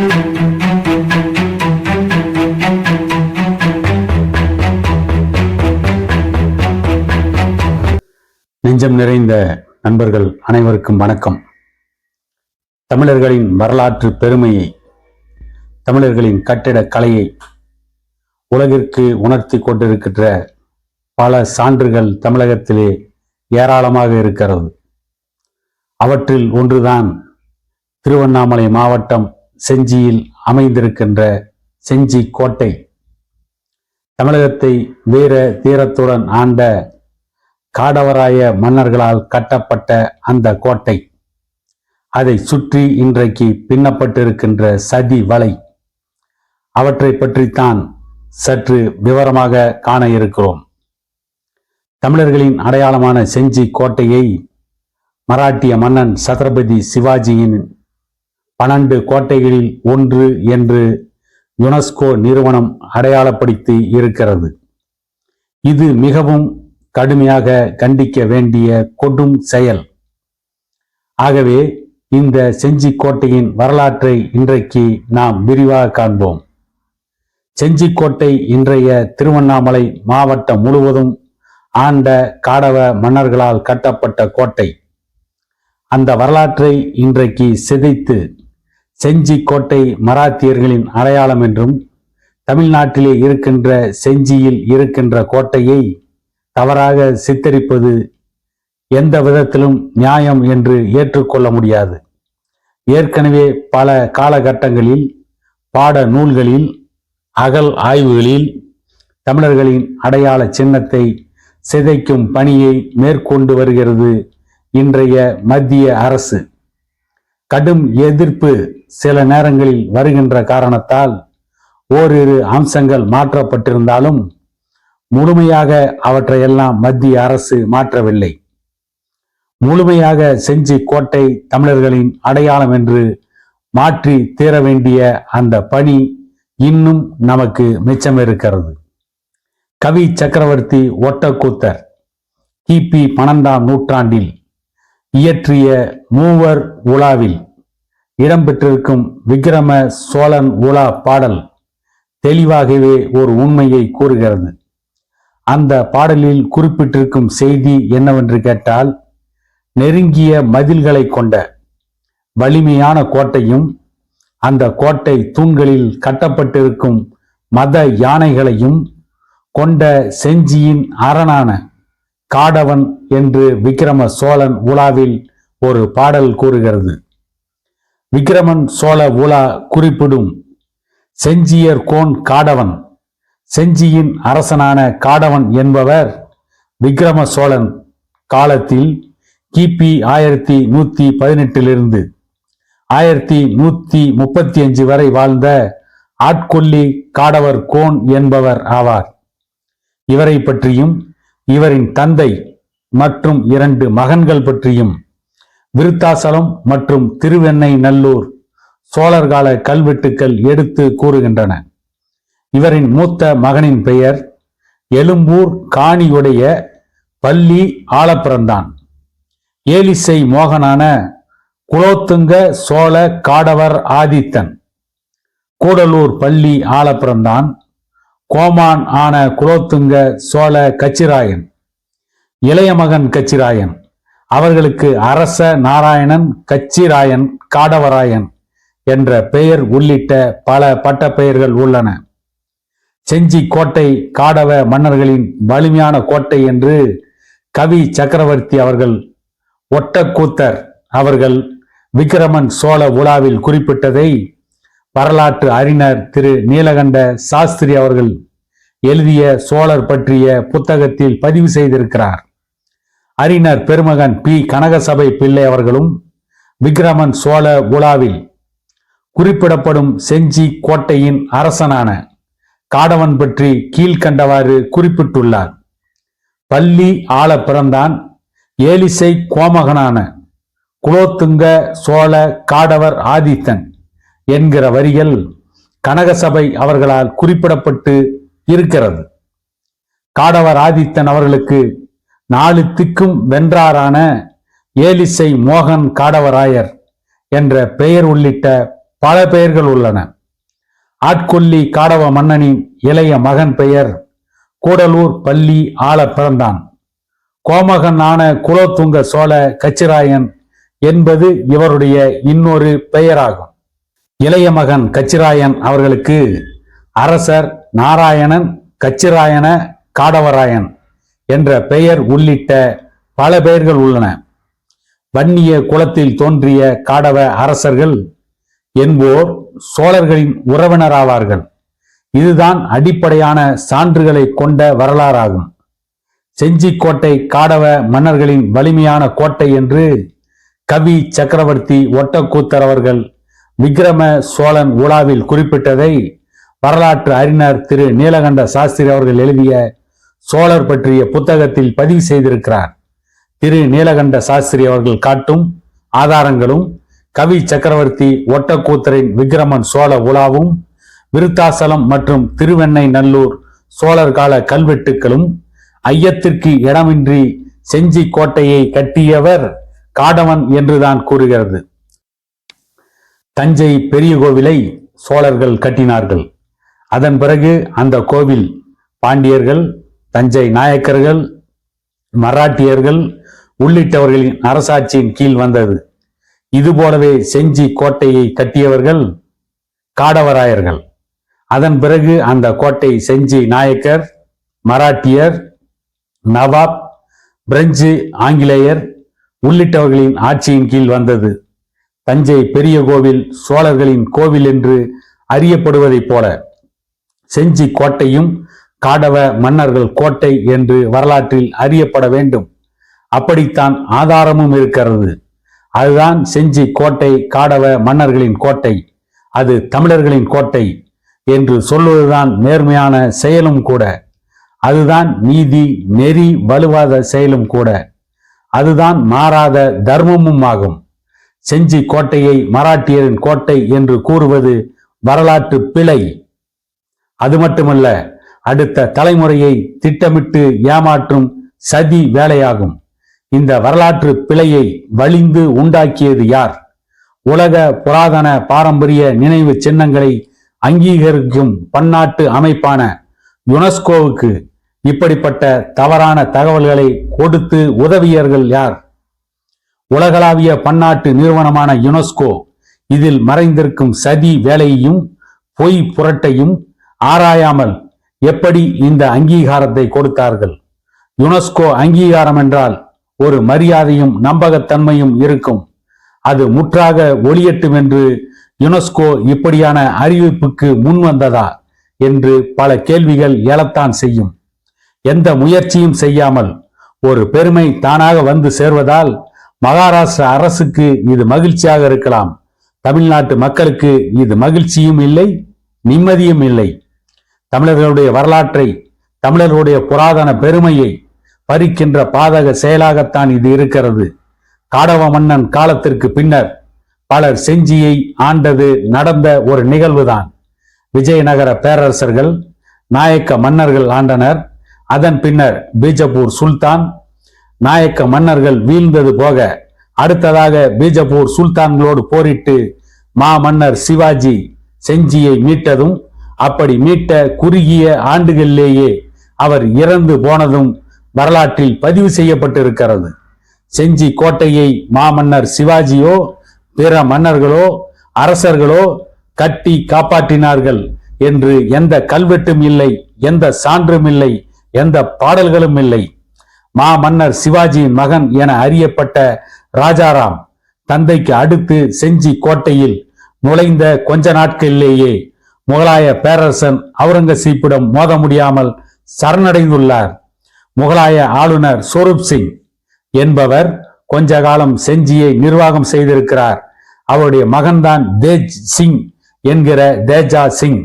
நெஞ்சம் நிறைந்த நண்பர்கள் அனைவருக்கும் வணக்கம். தமிழர்களின் வரலாற்று பெருமையை தமிழர்களின் கட்டிடக் கலையை உலகிற்கு உணர்த்தி கொண்டிருக்கின்ற பல சான்றுகள் தமிழகத்திலே ஏராளமாக இருக்கிறது. அவற்றில் ஒன்றுதான் திருவண்ணாமலை மாவட்டம் செஞ்சியில் அமைந்திருக்கின்ற செஞ்சி கோட்டை. தமிழகத்தை வீர தீரத்துடன் ஆண்ட காடவராய மன்னர்களால் கட்டப்பட்ட அந்த கோட்டை. அதை சுற்றி இன்றைக்கு பின்னப்பட்டிருக்கின்ற சதி வலை. அவற்றை பற்றித்தான் சற்று விவரமாக காண இருக்கிறோம். தமிழர்களின் அடையாளமான செஞ்சி கோட்டையை மராட்டிய மன்னன் சத்ரபதி சிவாஜியின் பன்னெண்டு கோட்டைகளில் ஒன்று என்று யுனெஸ்கோ நிறுவனம் அடையாளப்படுத்தி இருக்கிறது. இது மிகவும் கடுமையாக கண்டிக்க வேண்டிய கொடும் செயல். ஆகவே இந்த செஞ்சி கோட்டையின் வரலாற்றை இன்றைக்கு நாம் விரிவாக காண்போம். செஞ்சிக்கோட்டை இன்றைய திருவண்ணாமலை மாவட்டம் முழுவதும் ஆண்ட காடவ மன்னர்களால் கட்டப்பட்ட கோட்டை. அந்த வரலாற்றை இன்றைக்கு சிதைத்து செஞ்சி கோட்டை மராத்தியர்களின் அடையாளம் என்றும் தமிழ்நாட்டிலே இருக்கின்ற செஞ்சியில் இருக்கின்ற கோட்டையை தவறாக சித்தரிப்பது எந்த விதத்திலும் நியாயம் என்று ஏற்றுக்கொள்ள முடியாது. ஏற்கனவே பல காலகட்டங்களில் பாட நூல்களில் அகல் ஆய்வுகளில் தமிழர்களின் அடையாள சின்னத்தை சிதைக்கும் பணியை மேற்கொண்டு வருகிறது இன்றைய மத்திய அரசு. கடும் எதிர்ப்பு சில நேரங்களில் வருகின்ற காரணத்தால் ஓரிரு அம்சங்கள் மாற்றப்பட்டிருந்தாலும் முழுமையாக அவற்றையெல்லாம் மத்திய அரசு மாற்றவில்லை. முழுமையாக செஞ்சி கோட்டை தமிழர்களின் அடையாளம் என்று மாற்றி தீர வேண்டிய அந்த பணி இன்னும் நமக்கு மிச்சம் இருக்கிறது கவி சக்கரவர்த்தி ஒட்டக்கூத்தர் கிபி பன்னெண்டாம் நூற்றாண்டில் இயற்றிய மூவர் உலாவில் இடம்பெற்றிருக்கும் விக்ரம சோழன் உலா பாடல் தெளிவாகவே ஒரு உண்மையை கூறுகிறது. அந்த பாடலில் குறிப்பிட்டிருக்கும் செய்தி என்னவென்று கேட்டால் நெருங்கிய மதில்களை கொண்ட வலிமையான கோட்டையும் அந்த கோட்டை தூண்களில் கட்டப்பட்டிருக்கும் மத யானைகளையும் கொண்ட செஞ்சியின் அரணான காடவன் என்று விக்கிரம சோழன் உலாவில் ஒரு பாடல் கூறுகிறது. விக்கிரமன் சோழ உலா குறிப்பிடும் செஞ்சியர் கோன் காடவன். செஞ்சியின் அரசனான காடவன் என்பவர் விக்கிரம சோழன் காலத்தில் கிபி ஆயிரத்தி நூத்தி பதினெட்டிலிருந்து ஆயிரத்தி நூத்தி முப்பத்தி அஞ்சு வரை வாழ்ந்த ஆட்கொல்லி காடவர் கோன் என்பவர் ஆவார். இவரை பற்றியும் இவரின் தந்தை மற்றும் இரண்டு மகன்கள் பற்றியும் விருத்தாசலம் மற்றும் திருவெண்ணை நல்லூர் சோழர்கால கல்வெட்டுக்கள் எடுத்து கூறுகின்றன. இவரின் மூத்த மகனின் பெயர் எழும்பூர் காணியுடைய பள்ளி ஆலப்பிறந்தான் ஏலிசை மோகனான குலோத்துங்க சோழ காடவர் ஆதித்தன். கூடலூர் பள்ளி ஆலப்பிறந்தான் கோமான் ஆன குலோத்துங்க சோழ கச்சிராயன். இளைய மகன் கச்சிராயன். அவர்களுக்கு அரச நாராயணன் கச்சிராயன் காடவராயன் என்ற பெயர் உள்ளிட்ட பல பட்ட பெயர்கள் உள்ளன. செஞ்சி கோட்டை காடவ மன்னர்களின் வலிமையான கோட்டை என்று கவி சக்கரவர்த்தி அவர்கள் ஒட்டக்கூத்தர் அவர்கள் விக்கிரமன் சோழ உலாவில் குறிப்பிட்டதை வரலாற்று அறிஞர் திரு நீலகண்ட சாஸ்திரி அவர்கள் எழுதிய சோழர் பற்றிய புத்தகத்தில் பதிவு செய்திருக்கிறார். அறிஞர் பெருமகன் பி. கனகசபை பிள்ளை அவர்களும் விக்ரமன் சோழ உலாவில் குறிப்பிடப்படும் செஞ்சி கோட்டையின் அரசனான காடவன் பற்றி கீழ்கண்டவாறு குறிப்பிட்டுள்ளார். பள்ளி ஆள பிறந்தான் ஏலிசை கோமகனான குலோத்துங்க சோழ காடவர் ஆதித்தன் என்கிற வரிகள் கனகசபை அவர்களால் குறிப்பிடப்பட்டு இருக்கிறது. காடவர் ஆதித்தன் அவர்களுக்கு நாலு திக்கும் வென்றாரான ஏலிசை மோகன் காடவராயர் என்ற பெயர் உள்ளிட்ட பல பெயர்கள் உள்ளன. ஆட்கொல்லி காடவ மன்னனின் இளைய மகன் பெயர் கூடலூர் பள்ளி ஆள பிறந்தான் கோமகனான குலோத்துங்க சோழ கச்சிராயன் என்பது இவருடைய இன்னொரு பெயராகும். இளைய மகன் கச்சிராயன் அவர்களுக்கு அரசர் நாராயணன் கச்சிராயன காடவராயன். என்ற பெயர் உள்ளிட்ட பல பெயர்கள் உள்ளன. வன்னிய குலத்தில் தோன்றிய காடவ அரசர்கள் என்போர் சோழர்களின் உறவினராவார்கள். இதுதான் அடிப்படையான சான்றுகளை கொண்ட வரலாறாகும். செஞ்சிக்கோட்டை காடவ மன்னர்களின் வலிமையான கோட்டை என்று கவி சக்கரவர்த்தி ஒட்டக்கூத்தர் அவர்கள் விக்ரம சோழன் உலாவில் குறிப்பிட்டதை வரலாற்று அறிஞர் திரு நீலகண்ட சாஸ்திரி அவர்கள் எழுதிய சோழர் பற்றிய புத்தகத்தில் பதிவு செய்திருக்கிறார். திரு. நீலகண்ட சாஸ்திரி அவர்கள் காட்டும் ஆதாரங்களும் கவி சக்கரவர்த்தி ஒட்டக்கூத்தரின் விக்ரமன் சோழ உலாவும் விருத்தாசலம் மற்றும் திருவெண்ணை நல்லூர் சோழர் கால கல்வெட்டுக்களும் ஐயத்திற்கு இடமின்றி செஞ்சி கோட்டையை கட்டியவர் காடவன் என்றுதான் கூறுகிறது. தஞ்சை பெரிய கோவிலை சோழர்கள் கட்டினார்கள். அதன் பிறகு அந்த கோவில் பாண்டியர்கள் தஞ்சை நாயக்கர்கள் மராட்டியர்கள் உள்ளிட்டவர்களின் அரசாட்சியின் கீழ் வந்தது. இதுபோலவே செஞ்சி கோட்டையை கட்டியவர்கள் காடவராயர்கள். அதன் பிறகு அந்த கோட்டை செஞ்சி நாயக்கர் மராட்டியர் நவாப் பிரெஞ்சு ஆங்கிலேயர் உள்ளிட்டவர்களின் ஆட்சியின் கீழ் வந்தது. தஞ்சை பெரிய கோவில் சோழர்களின் கோவில் என்று அறியப்படுவதைப் போல செஞ்சி கோட்டையும் காடவ மன்னர்கள் கோட்டை என்று வரலாற்றில் அறியப்பட வேண்டும். அப்படித்தான் ஆதாரமும் இருக்கிறது. அதுதான் செஞ்சி கோட்டை காடவ மன்னர்களின் கோட்டை. அது தமிழர்களின் கோட்டை என்று சொல்வதுதான் நேர்மையான செயலும் கூட. அதுதான் நீதி நெறி வலுவாத செயலும் கூட. அதுதான் மாறாத தர்மமும் ஆகும். செஞ்சி கோட்டையை மராட்டியரின் கோட்டை என்று கூறுவது வரலாற்று பிழை. அது மட்டுமல்ல அடுத்த தலைமுறையை திட்டமிட்டு ஏமாற்றும் சதி வேலையாகும். இந்த வரலாற்று பிழையை வலிந்து உண்டாக்கியது யார்? உலக புராதன பாரம்பரிய நினைவு சின்னங்களை அங்கீகரிக்கும் பன்னாட்டு அமைப்பான யுனெஸ்கோவுக்கு இப்படிப்பட்ட தவறான தகவல்களை கொடுத்து உதவியர்கள் யார்? உலகளாவிய பன்னாட்டு நிறுவனமான யுனெஸ்கோ இதில் மறைந்திருக்கும் சதி வேலையையும் பொய் புரட்டையும் ஆராயாமல் எப்படி இந்த அங்கீகாரத்தை கொடுத்தார்கள்? யுனெஸ்கோ அங்கீகாரம் என்றால் ஒரு மரியாதையும் நம்பகத்தன்மையும் இருக்கும். அது முற்றாக ஒளியட்டும் என்று யுனெஸ்கோ இப்படியான அறிவிப்புக்கு முன் வந்ததா என்று பல கேள்விகள் எழத்தான் செய்யும். எந்த முயற்சியும் செய்யாமல் ஒரு பெருமை தானாக வந்து சேர்வதால் மகாராஷ்டிரா அரசுக்கு இது மகிழ்ச்சியாக இருக்கலாம். தமிழ்நாட்டு மக்களுக்கு இது மகிழ்ச்சியும் இல்லை நிம்மதியும் இல்லை. தமிழர்களுடைய வரலாற்றை தமிழர்களுடைய புராதன பெருமையை பறிக்கின்ற பாதக செயலாகத்தான் இது இருக்கிறது. காடவ மன்னன் காலத்திற்கு பின்னர் பலர் செஞ்சியை ஆண்டது நடந்த ஒரு நிகழ்வுதான். விஜயநகர பேரரசர்கள் நாயக்க மன்னர்கள் ஆண்டனர். அதன் பின்னர் பீஜப்பூர் சுல்தான் நாயக்க மன்னர்கள் வீழ்ந்தது போக அடுத்ததாக பீஜப்பூர் சுல்தான்களோடு போரிட்டு மா மன்னர் சிவாஜி செஞ்சியை மீட்டதும் அப்படி மீட்ட குறுகிய ஆண்டுகளிலேயே அவர் இறந்து போனதும் வரலாற்றில் பதிவு செய்யப்பட்டிருக்கிறது. செஞ்சி கோட்டையை மாமன்னர் சிவாஜியோ பிற மன்னர்களோ அரசர்களோ கட்டி காப்பாற்றினார்கள் என்று எந்த கல்வெட்டும் இல்லை எந்த சான்றும் இல்லை எந்த பாடல்களும் இல்லை. மாமன்னர் சிவாஜியின் மகன் என அறியப்பட்ட ராஜாராம் தந்தைக்கு அடுத்து செஞ்சி கோட்டையில் நுழைந்த கொஞ்ச நாட்களிலேயே முகலாய பேரரசன் அவுரங்கசீப்பிடம் மோத முடியாமல் சரணடைந்துள்ளார். முகலாய ஆளுநர் சொரூப் சிங் என்பவர் கொஞ்ச காலம் செஞ்சியை நிர்வாகம் செய்திருக்கிறார். அவருடைய மகன்தான் தேஜ் சிங் என்கிற தேஜா சிங்.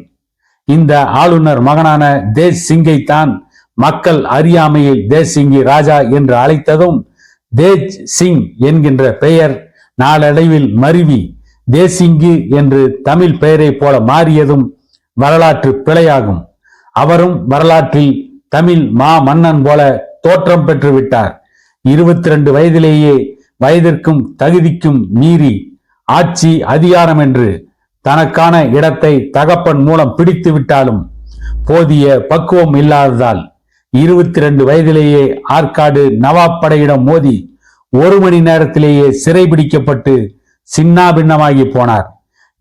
இந்த ஆளுநர் மகனான தேஜ் சிங்கை தான் மக்கள் அறியாமையில் தேஜ் சிங்கி ராஜா என்று அழைத்ததும் தேஜ் சிங் என்கின்ற பெயர் நாளடைவில் மருவி. தேசிங்கு என்று தமிழ் பெயரை போல மாறியதும் வரலாற்று பிழையாகும். அவரும் வரலாற்றில் தமிழ் மா மன்னன் போல தோற்றம் பெற்று விட்டார். இருபத்தி ரெண்டு வயதிலேயே வயதிற்கும் தகுதிக்கும் மீறி ஆட்சி அதிகாரம் என்று தனக்கான இடத்தை தகப்பன் மூலம் பிடித்து விட்டாலும் போதிய பக்குவம் இல்லாததால் இருபத்தி ரெண்டு வயதிலேயே ஆற்காடு நவாப் படையிடம் மோதி ஒரு மணி நேரத்திலேயே சிறைபிடிக்கப்பட்டு சின்னாபின்னமாகி போனார்.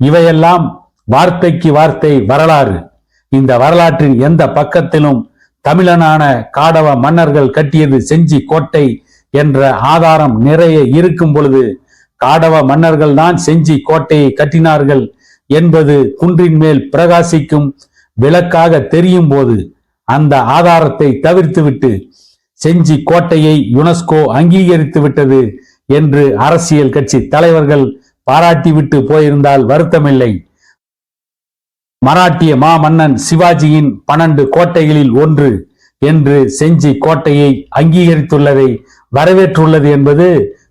இவையெல்லாம் வார்த்தைக்கு வார்த்தை வரலாறு. இந்த வரலாற்றின் எந்த பக்கத்திலும் தமிழனான காடவ மன்னர்கள் கட்டியது செஞ்சி கோட்டை என்ற ஆதாரம் நிறைய இருக்கும் பொழுது காடவ மன்னர்கள் தான் செஞ்சி கோட்டையை கட்டினார்கள் என்பது குன்றின் மேல் பிரகாசிக்கும் விளக்காக தெரியும் போது அந்த ஆதாரத்தை தவிர்த்துவிட்டு செஞ்சி கோட்டையை யுனெஸ்கோ அங்கீகரித்து விட்டது என்று அரசியல் கட்சி தலைவர்கள் பாராட்டிவிட்டு போயிருந்தால் வருத்தமில்லை. மராட்டிய மாமன்னன் சிவாஜியின் பன்னெண்டு கோட்டைகளில் ஒன்று என்று செஞ்சி கோட்டையை அங்கீகரித்துள்ளதை வரவேற்றுள்ளது என்பது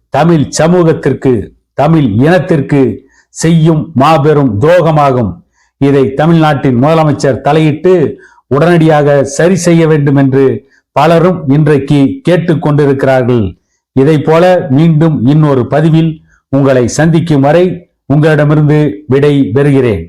தமிழ் சமூகத்திற்கு தமிழ் இனத்திற்கு செய்யும் மாபெரும் துரோகமாகும். இதை தமிழ்நாட்டின் முதலமைச்சர் தலையிட்டு உடனடியாக சரி செய்ய வேண்டும் என்று பலரும் இன்றைக்கு கேட்டுக்கொண்டிருக்கிறார்கள். இதை போல மீண்டும் இன்னொரு பதிவில் உங்களை சந்திக்கும் வரை உங்களிடமிருந்து விடை பெறுகிறேன்.